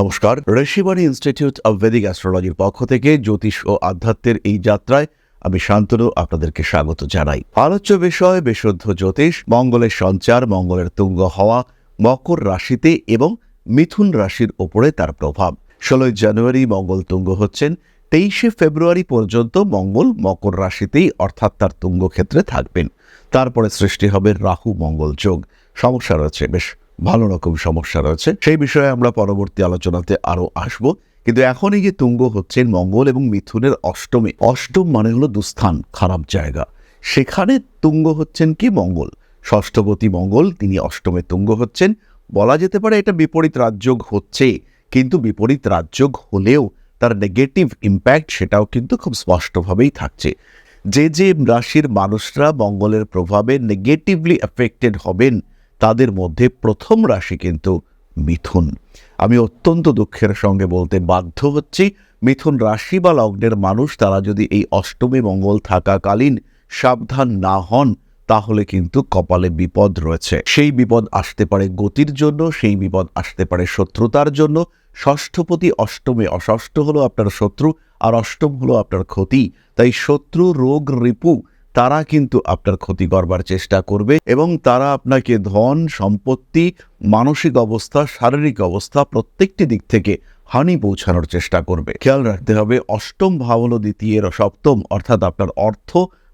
নমস্কার, Rishibani institute of Vedic অ্যাস্ট্রোলজির পক্ষ থেকে জ্যোতিষ ও আধ্যাত্মের এই যাত্রায় আমি শান্তনু আপনাদেরকে স্বাগত জানাই। আলোচ্য বিষয়, বিশুদ্ধ জ্যোতিষ, মঙ্গলের সঞ্চার, মঙ্গলের তুঙ্গ হওয়া, মকর রাশিতে এবং মিথুন রাশির ওপরে তার প্রভাব। ষোলোই জানুয়ারি মঙ্গল তুঙ্গ হচ্ছেন, তেইশে ফেব্রুয়ারি পর্যন্ত মঙ্গল মকর রাশিতেই অর্থাৎ তার তুঙ্গ ক্ষেত্রে থাকবেন। তারপরে সৃষ্টি হবে রাহু মঙ্গল যোগ। সমস্যা রয়েছে, বেশ ভালো রকম সমস্যা রয়েছে। সেই বিষয়ে আমরা পরবর্তী আলোচনাতে আরও আসব। কিন্তু এখন এই যে তুঙ্গ হচ্ছেন মঙ্গল এবং মিথুনের অষ্টমে। অষ্টম মানে হলো দুস্থান, খারাপ জায়গা। সেখানে তুঙ্গ হচ্ছেন কি? মঙ্গল। ষষ্ঠপতি মঙ্গল, তিনি অষ্টমে তুঙ্গ হচ্ছেন। বলা যেতে পারে এটা বিপরীত রাজযোগ হচ্ছে, কিন্তু বিপরীত রাজযোগ হলেও তার নেগেটিভ ইম্প্যাক্ট সেটাও কিন্তু খুব স্পষ্টভাবেই থাকছে। যে যে রাশির মানুষরা মঙ্গলের প্রভাবে নেগেটিভলি এফেক্টেড হবেন তাদের মধ্যে প্রথম রাশি কিন্তু মিথুন। আমি অত্যন্ত দুঃখের সঙ্গে বলতে বাধ্য হচ্ছি, মিথুন রাশি বা লগ্নের মানুষ তারা যদি এই অষ্টমী মঙ্গল থাকাকালীন সাবধান না হন, তাহলে কিন্তু কপালে বিপদ রয়েছে। সেই বিপদ আসতে পারে গতির জন্য, সেই বিপদ আসতে পারে শত্রুতার জন্য। ষষ্ঠপতি অষ্টমে অষষ্ঠ হলো আপনার শত্রু, আর অষ্টম হলো আপনার ক্ষতি। তাই শত্রু, রোগ, রিপু তারা কিন্তু আপনার ক্ষতি করবার চেষ্টা করবে এবং তারা আপনাকে ধন, সম্পত্তি, মানসিক অবস্থা, শারীরিক অবস্থা প্রত্যেকটি দিক থেকে হানি পৌঁছানোর চেষ্টা করবে। খেয়াল রাখতে হবে, অষ্টম ভাব হল দ্বিতীয় সপ্তম, অর্থাৎ আপনার অর্থ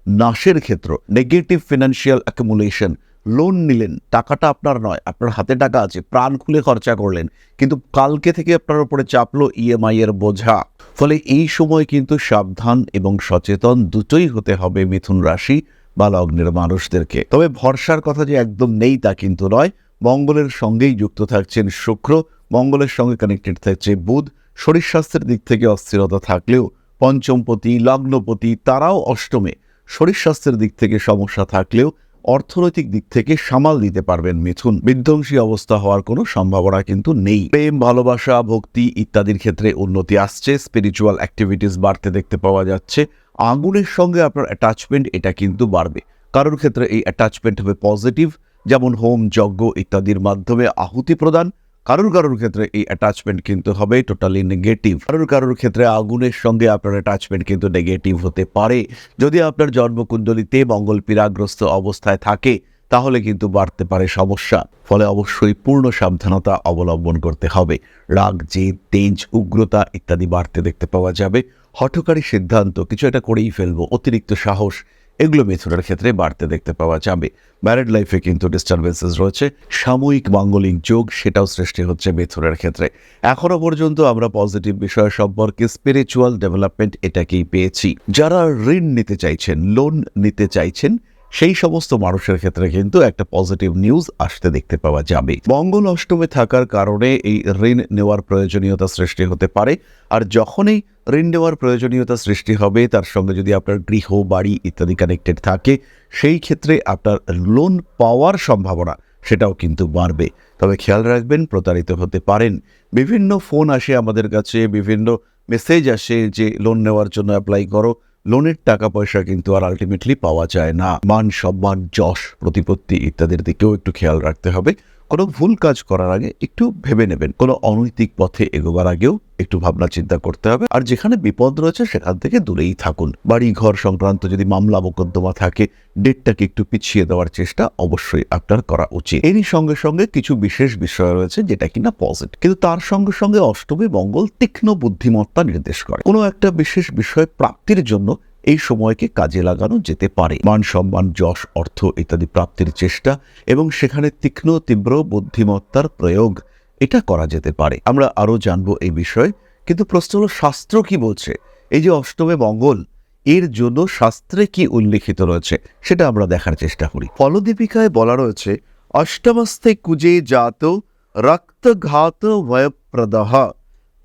নাশের ক্ষেত্র নেগেটিভ ফিনান্সিয়াল অ্যাকুমুলেশন লোন নিলেন, টাকাটা আপনার নয়, আপনার হাতে টাকা আছে, প্রাণ খুলে খরচা করলেন, কিন্তু কালকে থেকে আপনার উপরে চাপলো ইএমআই এর বোঝা। ফলে এই সময় কিন্তু সাবধান এবং সচেতন দুটোই হতে হবে মিথুন রাশি বা লগ্নের মানুষদেরকে। তবে ভরসার কথা যে একদম নেই তা কিন্তু নয়। মঙ্গলের সঙ্গেই যুক্ত থাকছেন শুক্র। মঙ্গলের সঙ্গে কানেক্টেড থাকছে বুধ। শরীর স্বাস্থ্যের দিক থেকে অস্থিরতা থাকলেও পঞ্চমপতি, লগ্নপতি, তারাও অষ্টমে। শরীর স্বাস্থ্যের দিক থেকে সমস্যা থাকলেও অর্থনৈতিক দিক থেকে সামাল দিতে পারবেন মিথুন। বিধ্বংসী অবস্থা হওয়ার কোনো সম্ভাবনা কিন্তু নেই। প্রেম, ভালোবাসা, ভক্তি ইত্যাদির ক্ষেত্রে উন্নতি আসছে। স্পিরিচুয়াল অ্যাক্টিভিটিস বাড়তে দেখতে পাওয়া যাচ্ছে। আঙুলের সঙ্গে আপনার অ্যাটাচমেন্ট এটা কিন্তু বাড়বে। কারোর ক্ষেত্রে এই অ্যাটাচমেন্ট হবে পজিটিভ যেমন হোম, যজ্ঞ ইত্যাদির মাধ্যমে আহুতি প্রদান। কারোর কারোর ক্ষেত্রে এই অ্যাটাচমেন্ট কিন্তু হবে টোটালি নেগেটিভ কারোর কারোর ক্ষেত্রে আগুনের সঙ্গে আপনার অ্যাটাচমেন্ট কিন্তু নেগেটিভ হতে পারে। যদি আপনার জন্মকুণ্ডলিতে মঙ্গল পীড়াগ্রস্ত অবস্থায় থাকে, তাহলে কিন্তু বাড়তে পারে সমস্যা। ফলে অবশ্যই পূর্ণ সাবধানতা অবলম্বন করতে হবে। রাগ, জেদ, তেজ, উগ্রতা ইত্যাদি বাড়তে দেখতে পাওয়া যাবে। হঠকারী সিদ্ধান্ত, কিছু একটা করেই ফেলব। অতিরিক্ত সাহস এগুলো মিথুনের ক্ষেত্রে বাড়তে দেখতে পাওয়া যাবে। ম্যারিড লাইফে কিন্তু ডিস্টারবেন্সেস রয়েছে। সাময়িক মাঙ্গলিক যোগ সেটাও সৃষ্টি হচ্ছে মিথুনের ক্ষেত্রে। এখনও পর্যন্ত আমরা পজিটিভ বিষয় সম্পর্কে স্পিরিচুয়াল ডেভেলপমেন্ট এটাকেই পেয়েছি। যারা ঋণ নিতে চাইছেন লোন নিতে চাইছেন, সেই সমস্ত মানুষের ক্ষেত্রে কিন্তু একটা পজিটিভ নিউজ আসতে দেখতে পাওয়া যাবে। মঙ্গল অষ্টমে থাকার কারণে এই ঋণ নেওয়ার প্রয়োজনীয়তা সৃষ্টি হতে পারে। আর যখনই ঋণ নেওয়ার প্রয়োজনীয়তা সৃষ্টি হবে, তার সঙ্গে যদি আপনার গৃহ, বাড়ি ইত্যাদি কানেক্টেড থাকে, সেই ক্ষেত্রে আপনার লোন পাওয়ার সম্ভাবনা সেটাও কিন্তু বাড়বে। তবে খেয়াল রাখবেন, প্রতারিত হতে পারেন। বিভিন্ন ফোন আসে আমাদের কাছে, বিভিন্ন মেসেজ আসে যে লোন নেওয়ার জন্য অ্যাপ্লাই করো। লোনের টাকা পয়সা কিন্তু আর আলটিমেটলি পাওয়া যায় না। মান সম্মান যশ, প্রতিপত্তি ইত্যাদির দিকেও একটু খেয়াল রাখতে হবে। কোনো ভুল কাজ করার আগে একটু ভেবে নেবেন। কোনো অনৈতিক পথে এগোবার আগেও একটু ভাবনা চিন্তা করতে হবে। আর যেখানে বিপদ রয়েছে সেখান থেকে দূরেই থাকুন। বাড়ি ঘর সংক্রান্ত যদি মামলা মোকদ্দমা থাকে, ডেটটাকে একটু পিছিয়ে দেওয়ার চেষ্টা অবশ্যই আপনার করা উচিত। এরই সঙ্গে সঙ্গে কিছু বিশেষ বিষয় রয়েছে যেটা কিনা পজিটিভ কিন্তু তার সঙ্গে সঙ্গে অষ্টমী মঙ্গল তীক্ষ্ণ বুদ্ধিমত্তা নির্দেশ করে। কোনো একটা বিশেষ বিষয় প্রাপ্তির জন্য এই সময়কে কাজে লাগানো যেতে পারে। মান সম্মান, যশ, অর্থ ইত্যাদি প্রাপ্তির চেষ্টা এবং সেখানে তীক্ষ্ণ, তীব্র বুদ্ধিমত্তার প্রয়োগ এটা করা যেতে পারে। আমরা আরও জানব এই বিষয়ে, কিন্তু প্রশ্ন হলো, শাস্ত্র কি বলছে? এই যে অষ্টমে মঙ্গল, এর জন্য শাস্ত্রে কি উল্লেখিত রয়েছে? সেটা আমরা দেখার চেষ্টা করি। ফলদীপিকায় বলা রয়েছে, অষ্টমস্তে কুজে জাত রক্তঘাত ভয়প্রদহ।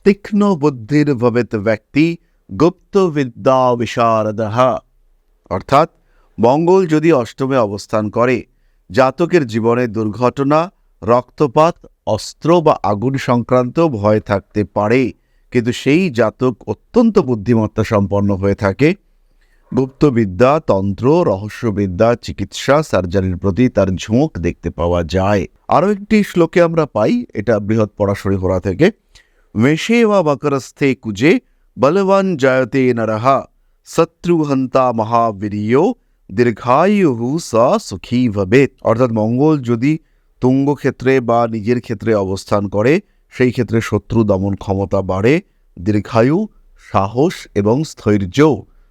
তীক্ষ্ণ বুদ্ধির ভবেত ব্যক্তি গুপ্ত বিদ্যা বিশারদহ। অর্থাৎ মঙ্গল যদি অষ্টমে অবস্থান করে, জাতকের জীবনে দুর্ঘটনা, রক্তপাত, অস্ত্র বা আগুন সংক্রান্ত ভয় থাকতে পারে, কিন্তু সেই জাতক অত্যন্ত বুদ্ধিমত্তা সম্পন্ন হয়ে থাকে। গুপ্তবিদ্যা, তন্ত্র, রহস্যবিদ্যা, চিকিৎসা, সার্জারির প্রতি তার ঝোঁক দেখতে পাওয়া যায়। আরও একটি শ্লোকে আমরা পাই, এটা বৃহৎ পরাশরী হোরা থেকে মেশে বা মকরস্থে কুজে বলবান জয়তে নরহা শত্রুহন্তা মহাবীর্য দীর্ঘায়ু সা সুখী ভবেত অর্থাৎ মঙ্গল যদি তুঙ্গ ক্ষেত্রে বা নিজের ক্ষেত্রে অবস্থান করে, সেই ক্ষেত্রে শত্রু দমন ক্ষমতা বাড়ে, দীর্ঘায়ু, সাহস এবং স্থৈর্য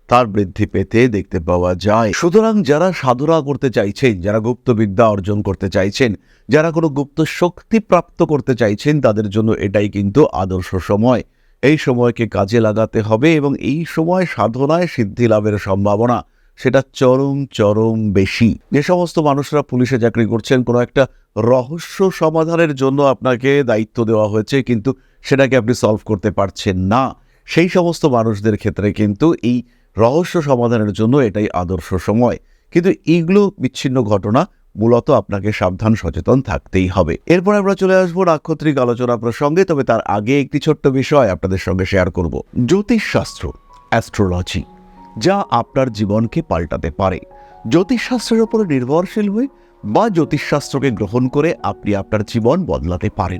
তার বৃদ্ধি পেতে দেখতে পাওয়া যায়। সুতরাং যারা সাধনা করতে চাইছেন, যারা গুপ্তবিদ্যা অর্জন করতে চাইছেন, যারা কোনো গুপ্ত শক্তি প্রাপ্ত করতে চাইছেন, তাদের জন্য এটাই কিন্তু আদর্শ সময়। এই সময়কে কাজে লাগাতে হবে এবং এই সময় সাধনায় সিদ্ধি লাভের সম্ভাবনা, সেটা চরম চরম বেশি। যে সমস্ত মানুষরা পুলিশে চাকরি করছেন, কোনো একটা রহস্য সমাধানের জন্য আপনাকে দায়িত্ব দেওয়া হয়েছে, কিন্তু সেটাকে আপনি সলভ করতে পারছেন না। সেই সমস্ত মানুষদের ক্ষেত্রে কিন্তু এই রহস্য সমাধানের জন্য এটাই আদর্শ সময়। কিন্তু এইগুলো বিচ্ছিন্ন ঘটনা মূলত আপনাকে সাবধান, সচেতন থাকতেই হবে। এরপর আমরা চলে আসব নাক্ষত্রিক আলোচনা প্রসঙ্গে, তবে তার আগে একটি ছোট্ট বিষয় আপনাদের সঙ্গে শেয়ার করব। জ্যোতিষশাস্ত্র অ্যাস্ট্রোলজি যা আপনার জীবনকে পাল্টাতে পারে। জ্যোতিষশাস্ত্রের উপর নির্ভরশীল হয়ে বা জ্যোতিষশাস্ত্রকে গ্রহণ করে আপনি আপনার জীবন বদলাতে পারেন।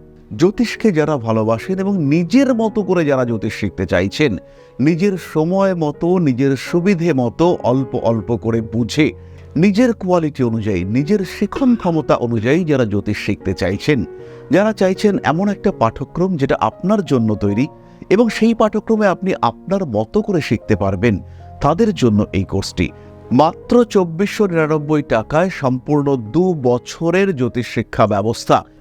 জ্যোতিষকে যারা ভালোবাসেন এবং নিজের মতো করে যারা জ্যোতিষ শিখতে চাইছেন, নিজের সময় মতো, নিজের সুবিধে মতো অল্প অল্প করে বুঝে, নিজের কোয়ালিটি অনুযায়ী, নিজের শিখন ক্ষমতা অনুযায়ী যারা জ্যোতিষ শিখতে চাইছেন, যারা চাইছেন এমন একটা পাঠ্যক্রম যেটা আপনার জন্য তৈরি এবং সেই পাঠ্যক্রমে আপনি আপনার মতো করে শিখতে পারবেন, তাদের জন্য এই কোর্সটি। মাত্র চব্বিশশো নিরানব্বই টাকায় সম্পূর্ণ দু বছরের জ্যোতিষ শিক্ষা ব্যবস্থা।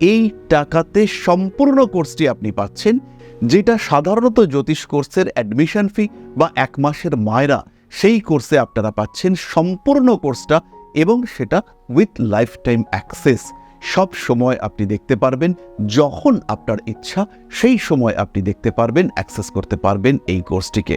এই টাকাতে সম্পূর্ণ কোর্সটি আপনি পাচ্ছেন, যেটা সাধারণত জ্যোতিষ কোর্সের অ্যাডমিশন ফি বা এক মাসের মায়রা সেই কোর্সে আপনারা পাচ্ছেন সম্পূর্ণ কোর্সটা এবং সেটা উইথ লাইফ টাইম অ্যাক্সেস সব সময় আপনি দেখতে পারবেন, যখন আপনার ইচ্ছা সেই সময় আপনি দেখতে পারবেন অ্যাক্সেস করতে পারবেন এই কোর্সটিকে।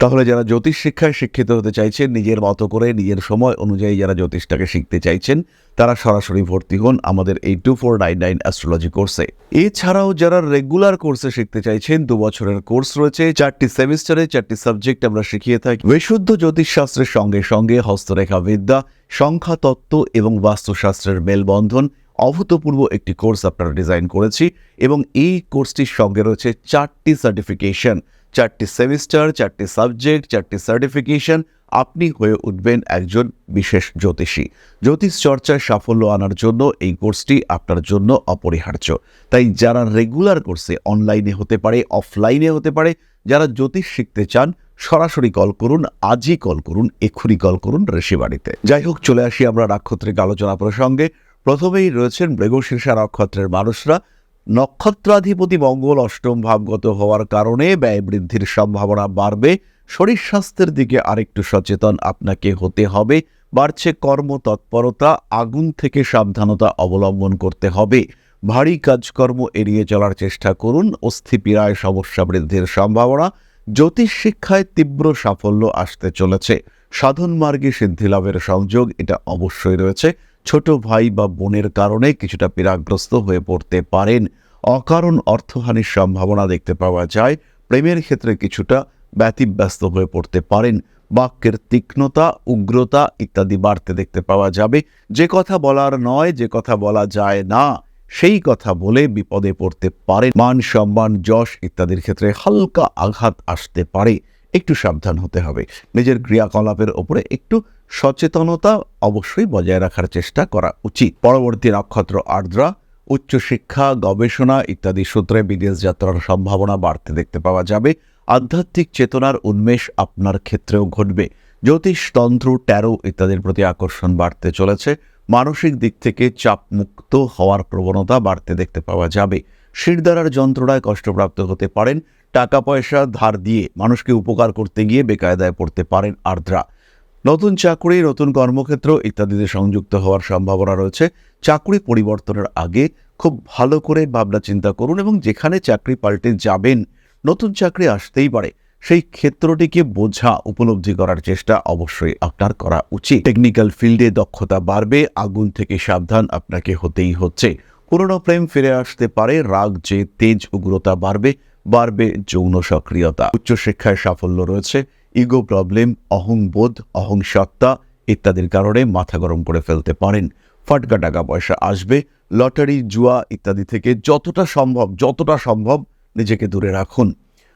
তাহলে যারা জ্যোতিষ শিক্ষায় শিক্ষিত হতে চাইছেন, নিজের মতো করে নিজের সময় অনুযায়ী যারা জ্যোতিষটাকে শিখতে চাইছেন, তারা সরাসরি ভর্তি হন আমাদের এই two four nine nine astrology কোর্সে এছাড়াও যারা রেগুলার কোর্সে শিখতে চাইছেন, দু বছরের কোর্স রয়েছে, চারটি সেমিস্টারে চারটি সাবজেক্ট আমরা শিখিয়ে থাকি। বিশুদ্ধ জ্যোতিষশাস্ত্রের সঙ্গে সঙ্গে হস্তরেখা বিদ্যা, সংখ্যা তত্ত্ব এবং বাস্তুশাস্ত্রের মেলবন্ধন অভূতপূর্ব একটি কোর্স আপনারা ডিজাইন করেছি এবং এই কোর্সটির সঙ্গে রয়েছে চারটি সার্টিফিকেশন চারটি সেমিস্টার, চারটি সাবজেক্ট, চারটি সার্টিফিকেশন, আপনি হয়ে উঠবেন একজন বিশেষ জ্যোতিষী। জ্যোতিষ চর্চায় সাফল্য আনার জন্য এই কোর্সটি আপনার জন্য অপরিহার্য। তাই যারা রেগুলার কোর্সে অনলাইনে হতে পারে, অফলাইনে হতে পারে, যারা জ্যোতিষ শিখতে চান, সরাসরি কল করুন, আজই কল করুন, এক্ষুনি কল করুন ঋষিবাড়িতে। যাই হোক, চলে আসি আমরা নাক্ষত্রিক আলোচনা প্রসঙ্গে। প্রথমেই রয়েছেন মৃগশীর্ষা নক্ষত্রের মানুষরা। নক্ষত্রাধিপতি মঙ্গল অষ্টম ভাবগত হওয়ার কারণে ব্যয় বৃদ্ধির সম্ভাবনা বাড়বে। শরীর স্বাস্থ্যের দিকে আরেকটু সচেতন আপনাকে হতে হবে। বাড়ছে কর্মতৎপরতা, আগুন থেকে সাবধানতা অবলম্বন করতে হবে। ভারী কাজকর্ম এড়িয়ে চলার চেষ্টা করুন। অস্থিপীড়ায় সমস্যা বৃদ্ধির সম্ভাবনা। জ্যোতিষ শিক্ষায় তীব্র সাফল্য আসতে চলেছে। সাধন মার্গে সিদ্ধিলাভের সংযোগ, এটা অবশ্যই রয়েছে। ছোট ভাই বা বোনের কারণে কিছুটা পীড়াগ্রস্ত হয়ে পড়তে পারেন। অকারণ অর্থহানির সম্ভাবনা দেখতে পাওয়া যায়। প্রেমের ক্ষেত্রে কিছুটা ব্যতিব্যস্ত হয়ে পড়তে পারেন। বাক্যের তীক্ষ্ণতা, উগ্রতা ইত্যাদি বাড়তে দেখতে পাওয়া যাবে। যে কথা বলার নয়, যে কথা বলা যায় না, সেই কথা বলে বিপদে পড়তে পারে মান সম্মান, যশ ইত্যাদির ক্ষেত্রে হালকা আঘাত আসতে পারে। একটু সাবধান হতে হবে। নিজের ক্রিয়াকলাপের ওপরে একটু সচেতনতা অবশ্যই বজায় রাখার চেষ্টা করা উচিত। পরবর্তী নক্ষত্র আর্দ্রা, উচ্চশিক্ষা, গবেষণা ইত্যাদি সূত্রে বিদেশ যাত্রার সম্ভাবনা বাড়তে দেখতে পাওয়া যাবে। আধ্যাত্মিক চেতনার উন্মেষ আপনার ক্ষেত্রেও ঘটবে। জ্যোতিষ, তন্ত্র, ট্যারো ইত্যাদির প্রতি আকর্ষণ বাড়তে চলেছে। মানসিক দিক থেকে চাপমুক্ত হওয়ার প্রবণতা বাড়তে দেখতে পাওয়া যাবে। শিরদারার যন্ত্রণায় কষ্টপ্রাপ্ত হতে পারেন। টাকা পয়সা, ধার দিয়ে মানুষকে উপকার করতে গিয়ে বেকায়দায় পড়তে পারেন আর্দ্রা। নতুন চাকরি, নতুন কর্মক্ষেত্র ইত্যাদিতে সংযুক্ত হওয়ার সম্ভাবনা রয়েছে। চাকরি পরিবর্তনের আগে খুব ভালো করে ভাবনা চিন্তা করুন এবং যেখানে চাকরি পাল্টে যাবেন, নতুন চাকরি আসতেই পারে, সেই ক্ষেত্রটিকে বোঝা উপলব্ধি করার চেষ্টা অবশ্যই আপনার করা উচিত। টেকনিক্যাল ফিল্ডে দক্ষতা বাড়বে, আগুন থেকে সাবধান আপনাকে হতেই হচ্ছে। পুরনো প্রেম ফিরে আসতে পারে, রাগ যে তেজ, উগ্রতা বাড়বে বাড়বে যৌন সক্রিয়তা। উচ্চশিক্ষায় সাফল্য রয়েছে ইগো প্রবলেম অহংবোধ অহংসত্তা ইত্যাদির কারণে মাথা গরম করে ফেলতে পারেন। ফাটকা টাকা পয়সা আসবে, লটারি, জুয়া ইত্যাদি থেকে যতটা সম্ভব যতটা সম্ভব নিজেকে দূরে রাখুন।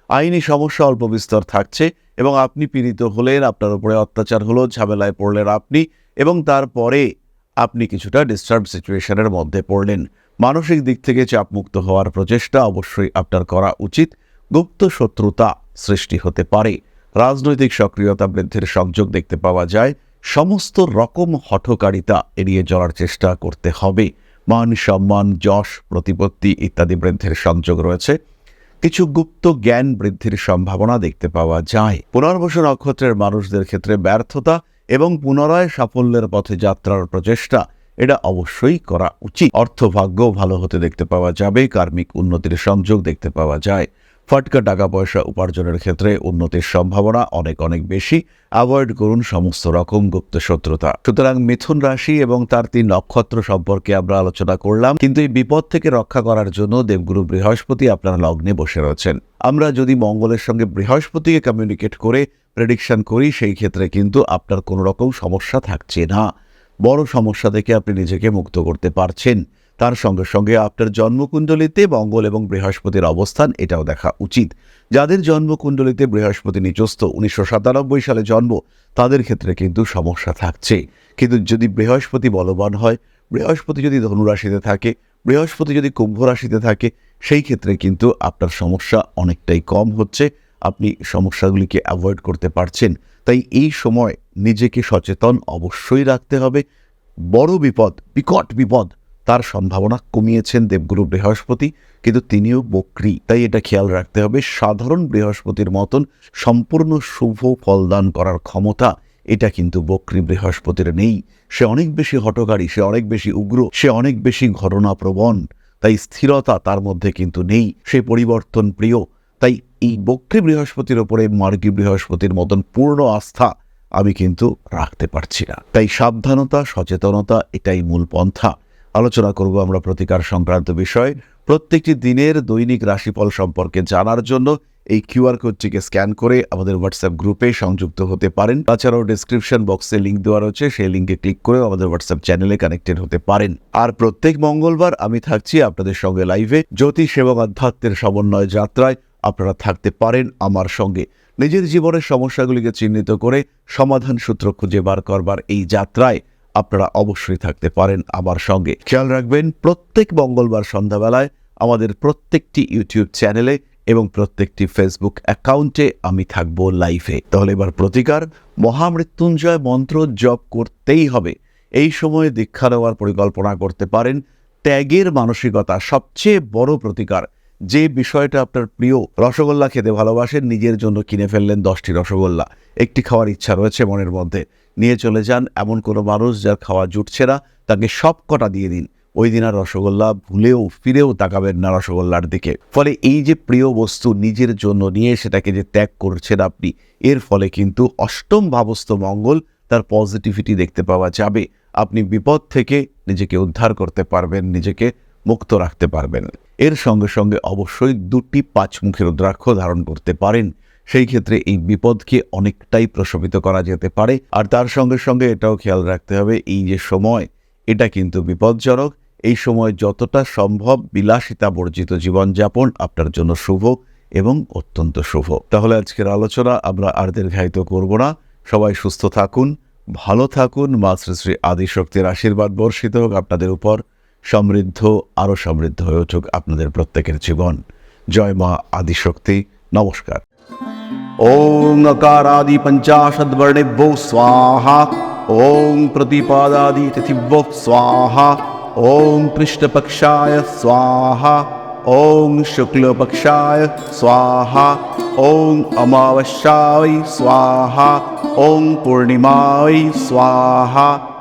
আইনি সমস্যা অল্প বিস্তর থাকছে এবং আপনি পীড়িত হলেন, আপনার উপরে অত্যাচার হলো, ঝামেলায় পড়লেন আপনি এবং তারপরে আপনি কিছুটা ডিস্টার্ব সিচুয়েশনের মধ্যে পড়লেন। মানসিক দিক থেকে চাপমুক্ত হওয়ার প্রচেষ্টা অবশ্যই আপনার করা উচিত। গুপ্ত শত্রুতা সৃষ্টি হতে পারে। রাজনৈতিক সক্রিয়তা বৃদ্ধির সংযোগ দেখতে পাওয়া যায়। সমস্ত রকম হঠকারিতা এড়িয়ে চলার চেষ্টা করতে হবে। মান সম্মান, যশ, প্রতিপত্তি ইত্যাদি বৃদ্ধির সংযোগ রয়েছে। কিছু গুপ্ত জ্ঞান বৃদ্ধির সম্ভাবনা দেখতে পাওয়া যায়। পুনর্বসু নক্ষত্রের মানুষদের ক্ষেত্রে ব্যর্থতা এবং পুনরায় সাফল্যের পথে যাত্রার প্রচেষ্টা, এটা অবশ্যই করা উচিত। অর্থভাগ্য ভালো হতে দেখতে পাওয়া যাবে, কার্মিক উন্নতির সংযোগ দেখতে পাওয়া যায়। ফটকা টাকা পয়সা উপার্জনের ক্ষেত্রে উন্নতির সম্ভাবনা অনেক অনেক বেশি। অ্যাভয়েড করুন সমস্ত রকম গুপ্ত শত্রুতা। সুতরাং মিথুন রাশি এবং তার তিন নক্ষত্র সম্পর্কে আমরা আলোচনা করলাম। কিন্তু এই বিপদ থেকে রক্ষা করার জন্য দেবগুরু বৃহস্পতি আপনার লগ্নে বসে রয়েছেন। আমরা যদি মঙ্গলের সঙ্গে বৃহস্পতিকে কমিউনিকেট করে প্রেডিকশন করি, সেই ক্ষেত্রে কিন্তু আপনার কোনো রকম সমস্যা থাকছে না। বড় সমস্যা থেকে আপনি নিজেকে মুক্ত করতে পারছেন। তার সঙ্গে সঙ্গে আপনার জন্মকুণ্ডলিতে মঙ্গল এবং বৃহস্পতির অবস্থান এটাও দেখা উচিত। যাদের জন্মকুণ্ডলিতে বৃহস্পতি নিচস্থ উনিশশো সাতানব্বই সালে জন্ম, তাদের ক্ষেত্রে কিন্তু সমস্যা থাকছে। কিন্তু যদি বৃহস্পতি বলবান হয়, বৃহস্পতি যদি ধনুরাশিতে থাকে, বৃহস্পতি যদি কুম্ভ রাশিতে থাকে, সেই ক্ষেত্রে কিন্তু আপনার সমস্যা অনেকটাই কম হচ্ছে। আপনি সমস্যাগুলিকে অ্যাভয়েড করতে পারছেন। তাই এই সময় নিজেকে সচেতন অবশ্যই রাখতে হবে। বড় বিপদ, বিকট বিপদ তার সম্ভাবনা কমিয়েছেন দেবগুরু বৃহস্পতি, কিন্তু তিনিও বক্রি। তাই এটা খেয়াল রাখতে হবে, সাধারণ বৃহস্পতির মতন সম্পূর্ণ শুভ ফলদান করার ক্ষমতা এটা কিন্তু বক্রি বৃহস্পতির নেই। সে অনেক বেশি হটকারী, সে অনেক বেশি উগ্র, সে অনেক বেশি ঘটনাপ্রবণ তাই স্থিরতা তার মধ্যে কিন্তু নেই, সে পরিবর্তন প্রিয়। তাই এই বক্রী বৃহস্পতির ওপরে মার্গী বৃহস্পতির মতন পূর্ণ আস্থা আমি কিন্তু রাখতে পারছি না। তাই সাবধানতা, সচেতনতা এটাই মূল পন্থা। আলোচনা করব আমরা প্রতিকার সংক্রান্ত বিষয়। প্রত্যেকটি দিনের দৈনিক রাশিফল সম্পর্কে জানার জন্য এই কিউআর কোডটিকে স্ক্যান করে আমাদের হোয়াটসঅ্যাপ গ্রুপে সংযুক্ত হতে পারেন। তাছাড়াও ডিসক্রিপশন বক্সে লিঙ্ক দেওয়া রয়েছে, সেই লিঙ্কে ক্লিক করে আমাদের হোয়াটসঅ্যাপ চ্যানেলে কানেক্টেড হতে পারেন। আর প্রত্যেক মঙ্গলবার আমি থাকছি আপনাদের সঙ্গে লাইভে জ্যোতিষ এবং আধ্যাত্মের সমন্বয় যাত্রায়। আপনারা থাকতে পারেন আমার সঙ্গে। নিজের জীবনের সমস্যাগুলিকে চিহ্নিত করে সমাধান সূত্র খুঁজে বার করবার এই যাত্রায় আপনারা অবশ্যই থাকতে পারেন আমার সঙ্গে। খেয়াল রাখবেন, প্রত্যেক মঙ্গলবার সন্ধ্যাবেলায় আমাদের প্রত্যেকটি ইউটিউব চ্যানেলে এবং প্রত্যেকটি ফেসবুক অ্যাকাউন্টে আমি থাকব লাইভে। তাহলে এবার প্রতিকার, মহামৃত্যুঞ্জয় মন্ত্র জপ করতেই হবে। এই সময়ে দীক্ষা নেওয়ার পরিকল্পনা করতে পারেন। ত্যাগের মানসিকতা সবচেয়ে বড় প্রতিকার। যে বিষয়টা আপনার প্রিয় রসগোল্লা খেতে ভালোবাসেন, নিজের জন্য কিনে ফেললেন দশটি রসগোল্লা। একটি খাওয়ার ইচ্ছা রয়েছে মনের মধ্যে। নিয়ে চলে যান এমন কোনো মানুষ যার খাওয়া জুটছে না, তাকে সব কটা দিয়ে দিন। ওই দিন আর রসগোল্লা ভুলেও ফিরেও তাকাবেন না রসগোল্লার দিকে। ফলে এই যে প্রিয় বস্তু নিজের জন্য নিয়ে সেটাকে যে ত্যাগ করছেন আপনি, এর ফলে কিন্তু অষ্টম ভাবস্থ মঙ্গল তার পজিটিভিটি দেখতে পাওয়া যাবে। আপনি বিপদ থেকে নিজেকে উদ্ধার করতে পারবেন, নিজেকে মুক্ত রাখতে পারবেন। এর সঙ্গে সঙ্গে অবশ্যই দুটি পাঁচমুখী রুদ্রাক্ষ ধারণ করতে পারেন। সেই ক্ষেত্রে এই বিপদকে অনেকটাই প্রশমিত করা যেতে পারে। আর তার সঙ্গে সঙ্গে এটাও খেয়াল রাখতে হবে, এই যে সময়, এটা কিন্তু বিপজ্জনক। এই সময় যতটা সম্ভব বিলাসিতা বর্জিত জীবনযাপন আপনার জন্য শুভ এবং অত্যন্ত শুভ। তাহলে আজকের আলোচনা আমরা আর দীর্ঘায়িত করব না। সবাই সুস্থ থাকুন, ভালো থাকুন। মা শ্রী শ্রী আদিশক্তির আশীর্বাদ বর্ষিত হোক আপনাদের উপর। সমৃদ্ধ, আরও সমৃদ্ধ হয়ে উঠুক আপনাদের প্রত্যেকের জীবন। জয় মা আদিশক্তি। নমস্কার। ওং আকারাদি পঞ্চাশদ্বর্ণেভ্যো স্বাহা। ওং প্রতিপাদাদি তিথিভ্যো স্বাহা। ওং কৃষ্ণপক্ষায় স্বাহা। ওং শুক্লপক্ষায় স্বাহা। ওং অমাবস্যায় স্বাহা। ওং পূর্ণিমায় স্বাহা।